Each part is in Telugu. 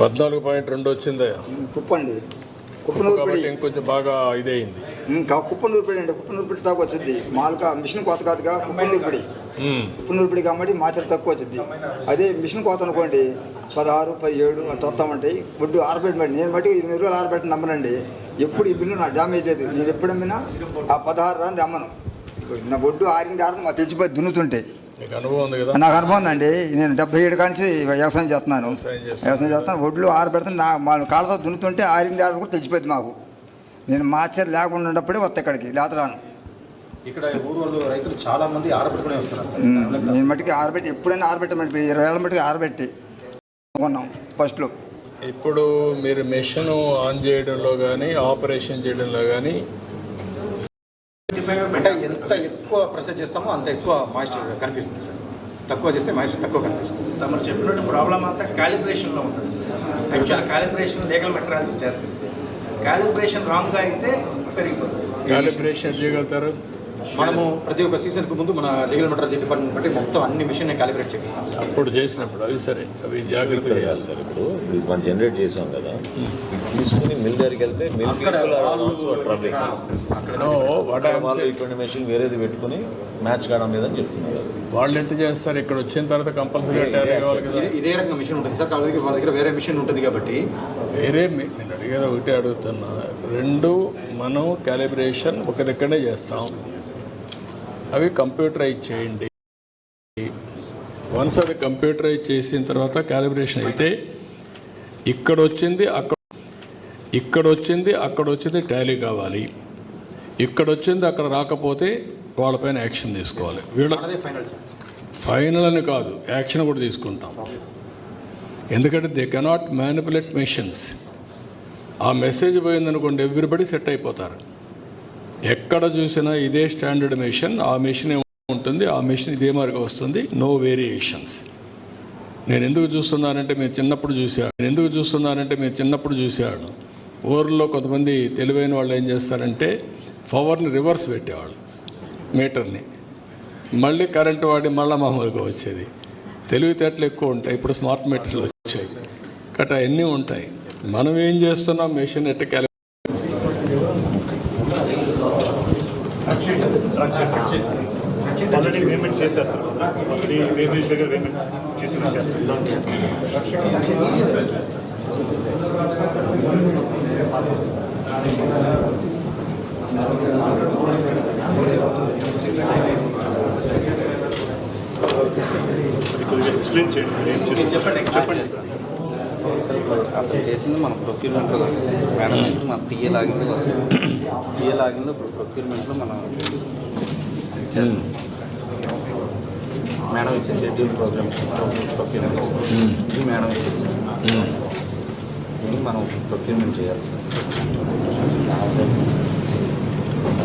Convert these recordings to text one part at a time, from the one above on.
పద్నాలుగు పాయింట్ రెండు వచ్చిందే కుప్ప అండి. కుప్పనూరుపడి ఇంకొంచెం బాగా ఇదే అయింది కుప్పనూరుపడి అండి. కుప్పనూరుపడి తక్కువ వచ్చింది మామూలుగా మిషన్ కోత కాదుగా కుప్పనూరుపడి. కుప్పనూరుపడి కాబట్టి మాచర్ తక్కువ వచ్చింది అదే మిషన్ కోత అనుకోండి పదహారు పదిహేడు అట్లా వస్తామంటాయి ఒడ్డు ఆరబెట్టమండి. నేను బట్టి ఎనిమిది రోజులు ఆరబెట్టి నమ్మనండి. ఎప్పుడు ఈ బిల్లు నా డ్యామేజ్ లేదు. నేను ఎప్పుడు అమ్మినా ఆ పదహారు రాని అమ్మను. నా ఒడ్డు ఆరింది ఆరు మా తెచ్చిపోయి దున్నుతుంటే. నీకు అనుభవం ఉందండి. నేను డెబ్బై ఏడు కానించి వ్యవసాయం చేస్తున్నాను. వ్యవసాయం చేస్తాను ఒడ్లు ఆరబెడతాను నా మా కాళ్ళతో దున్నుతుంటే ఆరింది ఆరు కూడా తెచ్చిపోయింది మాకు. నేను మార్చర్ లేకుండా ఉన్నప్పుడే వస్తా ఇక్కడికి లేత రాను ఇక్కడ ఊరు రైతులు చాలా మంది ఆరబెట్టుకునే వస్తున్నారు నేను మట్టికి ఆరబెట్టి ఎప్పుడైనా ఆరబెట్టమంటే ఇరవై ఏళ్ళ మట్టికి ఆరబెట్టి కొన్నాం ఫస్ట్లో ఇప్పుడు మీరు మెషిన్ ఆన్ చేయడంలో కానీ ఆపరేషన్ చేయడంలో కానీ అంటే ఎంత ఎక్కువ ప్రెషర్ చేస్తామో అంత ఎక్కువ మాయిశ్చర్ కనిపిస్తుంది సార్. తక్కువ చేస్తే మాయిశ్చర్ తక్కువ కనిపిస్తుంది. తమరు చెప్పినట్టు ప్రాబ్లం అంతా క్యాలిబ్రేషన్లో ఉంటుంది sir. Actual calibration legal materials చేస్తుంది సార్. క్యాలిబ్రేషన్ రాంగ్గా అయితే పెరిగిపోతుంది సార్. క్యాలిబ్రేషన్ చేయగలుగుతారు. మనము ప్రతి ఒక్క సీజన్కి ముందు మన లీగల్ మెటీరియల్ డిపార్ట్మెంట్ బట్టి మొత్తం అన్ని మిషన్ క్యాలిబ్రేట్ చేపిస్తాం సార్. అప్పుడు చేసినప్పుడు అవి సరే అవి జాగ్రత్త చేయాలి. సార్ ఇప్పుడు ఇది మనం జనరేట్ చేసాం కదా తీసుకుని మిల్ దగ్గరికి వెళ్తే మిల్ వాళ్ళు ఇక్కడ మెషిన్ వేరేది పెట్టుకుని మ్యాచ్ కావడం లేదని చెప్తున్నారు. వాళ్ళు ఎంత చేస్తారు? ఇక్కడ వచ్చిన తర్వాత కంపల్సరీగా టాలీ కావాలి కదా. ఇదే- రకంగా మిషన్ ఉంటుంది సార్ కాబట్టి వాళ్ళ దగ్గర వేరే మిషన్ ఉంటుంది కాబట్టి. వేరే నేను అడిగేది ఒకటే అడుగుతున్నా. రెండు మనం క్యాలిబ్రేషన్ ఒక దగ్గరే చేస్తాం. అవి కంప్యూటరైజ్ చేయండి. వన్స్ అది కంప్యూటరైజ్ చేసిన తర్వాత క్యాలిబ్రేషన్ అయితే ఇక్కడ వచ్చింది అక్కడ ఇక్కడ వచ్చింది అక్కడ వచ్చింది టాలీ కావాలి. ఇక్కడ వచ్చింది అక్కడ రాకపోతే వాళ్ళపైన యాక్షన్ తీసుకోవాలి. వీళ్ళ ఫైనల్ అని కాదు యాక్షన్ కూడా తీసుకుంటాం. ఎందుకంటే దే కెనాట్ మ్యానిపులేట్ మెషిన్స్. ఆ మెసేజ్ పోయిందనుకోండి ఎవ్రీబడి సెట్ అయిపోతారు. ఎక్కడ చూసినా ఇదే స్టాండర్డ్ మెషిన్ ఆ మెషిన్ ఉంటుంది ఆ మెషిన్ ఇదే మార్గం వస్తుంది నో వేరియేషన్స్ నేను ఎందుకు చూస్తున్నానంటే మీరు చిన్నప్పుడు చూసాడు నేను ఎందుకు చూస్తున్నానంటే మీరు చిన్నప్పుడు చూసాడు ఊర్లో కొంతమంది తెలివైన వాళ్ళు ఏం చేస్తారంటే పవర్ని రివర్స్ పెట్టేవాళ్ళు మీటర్ని మళ్ళీ కరెంటు వాడి మళ్ళీ మామూలుగా వచ్చేది. తెలివితేటలు ఎక్కువ ఉంటాయి ఇప్పుడు స్మార్ట్ మీటర్లు వచ్చాయి. కట అన్నీ ఉంటాయి? మనం ఏం చేస్తున్నాం? మెషిన్ ఎట్ట క్యాలి ఆల్రెడీ పేమెంట్ చేశారు సార్ దగ్గర పేమెంట్ చేసి వచ్చారు కొద్దిగా ఎక్స్ప్లెయిన్ చేయండి ఏం చేస్తారు. చెప్పండి చెప్పండి అప్పుడు చేసింది మన ప్రొక్యూర్మెంట్లో మేడం నుంచి మన టీఏ లాగిన్లో టీఏ లాగిన్లో ఇప్పుడు ప్రొక్యూర్మెంట్లో మనం మేడం ఇచ్చే షెడ్యూల్ ప్రోగ్రామ్స్ ప్రొక్యూర్మెంట్ ఇది మేడం ఇచ్చేది ఇది మనం ప్రొక్యూర్మెంట్ చేయాలి.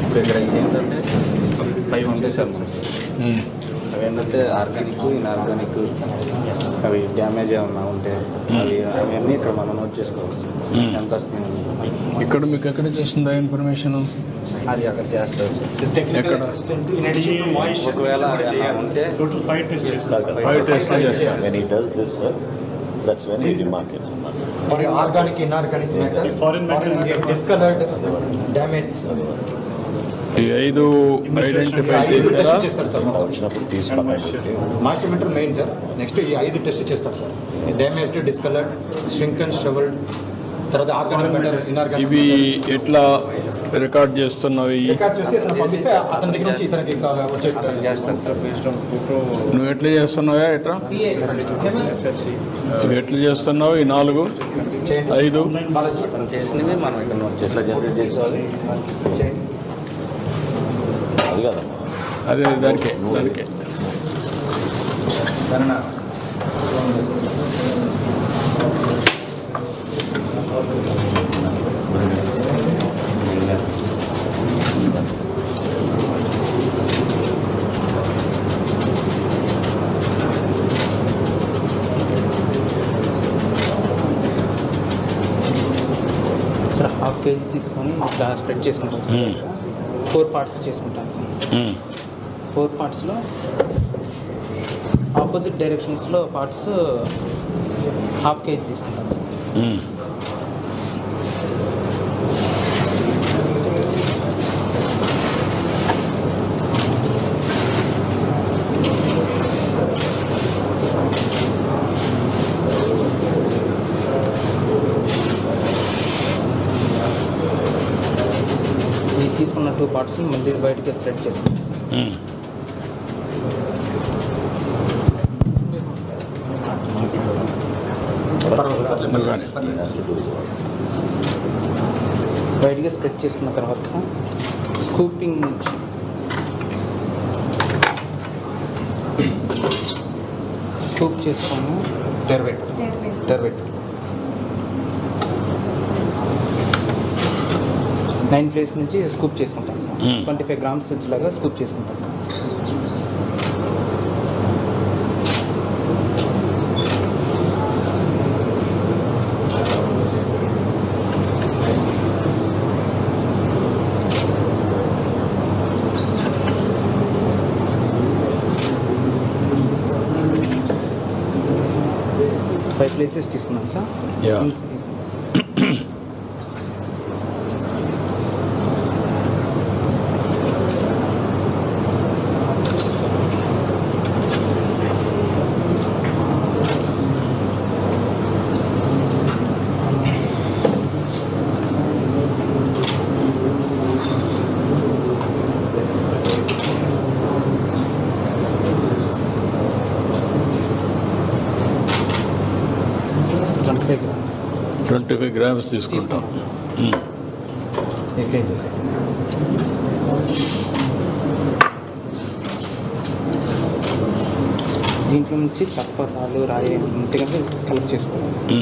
ఇప్పుడు ఇక్కడ ఇదేంటంటే ఫైవ్ ఉంటాయి సార్ అవి ఏంటంటే ఆర్గానిక్ ఇన్ఆర్గానిక్ అవి డ్యామేజ్ ఏమన్నా ఉంటే అవి అవన్నీ ఇక్కడ మనం నోట్ చేసుకోవచ్చు. ఎంత వస్తుంది ఇక్కడ మీకు ఎక్కడ చూస్తుందా ఇన్ఫర్మేషన్ అది అక్కడ చేస్తారు సార్. ఒకవేళ ఉంటే ఫైవ్ టెస్ట్ చేస్తారు ఫైవ్ టెస్ట్ చేస్తారు వెన్ ఈ does this sir that's when ఈ మార్కెట్ మరి organic inorganic metal discoloured damage ఈ ఐదు ఐడెంటిఫై చేశారా? టెస్ట్ చేస్తారు సార్ వచ్చినప్పుడు తీసి master meter main sir next ఈ ఐదు టెస్ట్ చేస్తారు sir. Damaged discoloured shrink and shrivelled ఇవి ఎట్లా రికార్డ్ చేస్తున్నవి? నువ్వు ఎట్లా చేస్తున్నావా ఎట్లా? నువ్వు ఎట్లా చేస్తున్నావు ఈ నాలుగు? ఐదు? అది దానికే దానికే. హాఫ్ కేజీ తీసుకొని ఇట్లా స్ప్రెడ్ చేసుకుంటాం సార్. ఫోర్ పార్ట్స్ చేసుకుంటాం సార్. ఫోర్ పార్ట్స్లో ఆపోజిట్ డైరెక్షన్స్లో పార్ట్స్ హాఫ్ కేజీ తీసుకుంటాం సార్ మ్మ్. ఈ తీసుకున్న టూ పార్ట్స్ మళ్ళీ బయటికి స్ప్రెడ్ చేసుకుంటాం. కానీ? బయటికి స్ప్రెడ్ చేసుకున్న తర్వాత సార్ స్కూపింగ్ నుంచి స్కూప్ చేసుకొని టెర్వేట్ టెర్వేట్ నైన్ ప్లేస్ నుంచి స్కూప్ చేసుకుంటాం సార్. ట్వంటీ ఫైవ్ గ్రామ్స్ వచ్చేలాగా స్కూప్ చేసుకుంటాం సార్. ఫైవ్ ప్లేసెస్ తీసుకున్నాం sir Yeah. Twenty five grams twenty five grams తీసుకుంటాం. దీంట్లో నుంచి తప్ప రాళ్ళు రాయి ఉంటే కనుక కలెక్ట్ చేసుకోవాలి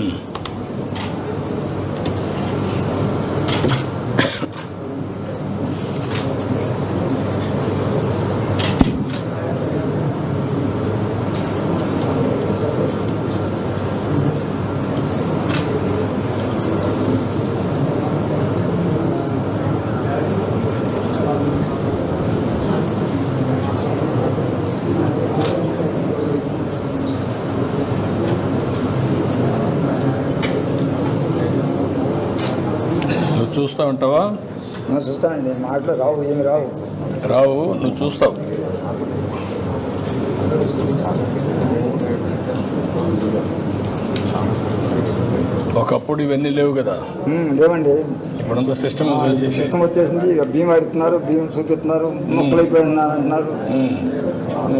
చూస్తూ ఉంటావా? చూస్తానండి. మాటలు రావు ఏమి రావు. రావు నువ్వు చూస్తావు. ఒకప్పుడు ఇవన్నీ లేవు కదా. లేవండి. ఇప్పుడంతా సిస్టమ్ సిస్టమ్ వచ్చేసింది. ఇక బియ్యం ఆడుతున్నారు బియ్యం చూపిస్తున్నారు మొక్కలు అయిపోయినారు అంటున్నారు.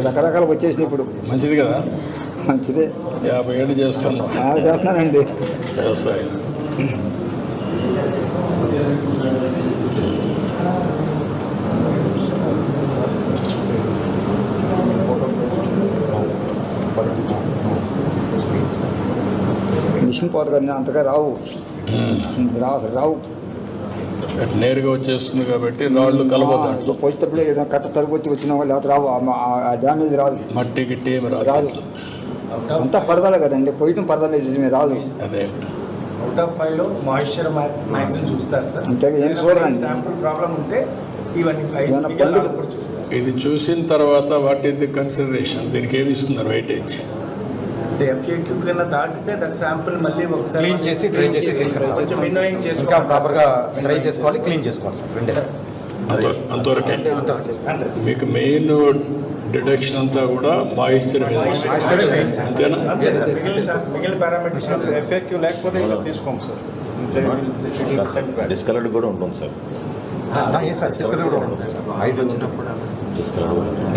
రకరకాలు వచ్చేసినాయి ఇప్పుడు. మంచిది కదా? మంచిదే. యాభై ఏళ్ళు చేస్తున్నావు. ఆ, చేస్తున్నానండి. వ్యవసాయం. మిషన్ కానీ అంతగా రావు. రా రావు. నేరుగా వచ్చేస్తుంది కాబట్టి రాళ్ళు కలబోతాడు పోసేటప్పుడు ఏదో కట్ట తరుగుచ్చి వచ్చిన వాళ్ళు లేకపోతే రావు. ఆ- డ్యామేజ్ రాదు. మట్టి గిట్టి రాదు. అంతా పరదాలే కదండి. పోయటం పరదా మీద రాదు. అదే. అవుట్ ఆఫ్ ఫైవ్లో మాయిశ్చర్ మ్యాక్సిమం చూస్తారు సార్. అంతేగా ఏం చూడరండి. శాంపుల్ ప్రాబ్లం ఉంటే ఇవన్నీ ఏదైనా ఇది చూసిన తర్వాత వాట్ ఈస్ ది కన్సిడరేషన్? దీనికి ఏమి ఇస్తున్నారు వెయిటేజ్ అంటే ఎఫ్ఏక్యూ కింద దాటితే దట్ శాంపుల్ మళ్ళీ ఒకసారి క్లీన్ చేసి డ్రై చేసి తీసుకురావాలి. కొంచెం విన్నోయింగ్ ఇంకా ప్రాపర్గా డ్రై చేసుకోవాలి క్లీన్ చేసుకోవాలి సార్ రెండే. అంత అంతవరకే. మీకు మెయిన్ డిడక్షన్ అంతా కూడా మాయిశ్చర్ మీద. అంతేనా? Yes, sir. మిగిలిన మిగిలిన పారామీటర్స్ ఎఫ్ఏక్యూ లేకపోతే తీసుకోము సార్. డిస్కలర్డ్ కూడా ఉంటుంది సార్.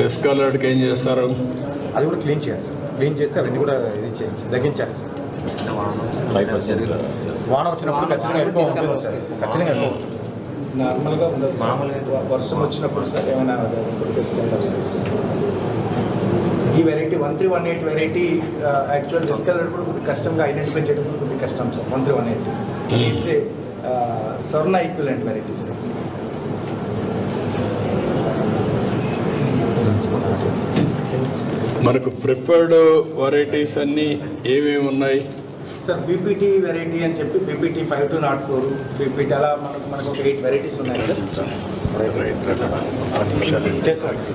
డిస్కలర్డ్కి ఏం చేస్తారు? అది కూడా క్లీన్ చేయాలి సార్. క్లీన్ చేస్తే అవన్నీ కూడా ఇది చేయాలి తగ్గించాలి. సార్ ఫైవ్ పర్సెంట్ వాన వచ్చినప్పుడు ఖచ్చితంగా ఎక్కువ ఖచ్చితంగా ఎక్కువ ఉంటుంది. నార్మల్గా ఉండదు మామూలుగా వర్షం వచ్చినప్పుడు సార్ ఏమైనా డిస్కౌంట్ వస్తుంది సార్. ఈ variety one three one eight variety actual discolour కూడా కొద్దిగా కష్టంగా ఐడెంటిఫై చేయడం కూడా కొద్దిగా కష్టం sir. One three one eight. It's a Swarna equivalent variety sir. మనకు ప్రిఫర్డ్ వెరైటీస్ అన్నీ ఏమేమి ఉన్నాయి? సార్ బీపీటీ వెరైటీ అని చెప్పి BPT five two nought four BPT అలా మనకు మనకు ఒక ఎయిట్ వెరైటీస్ ఉన్నాయి సార్ రైట్ రైట్ చేస్తాం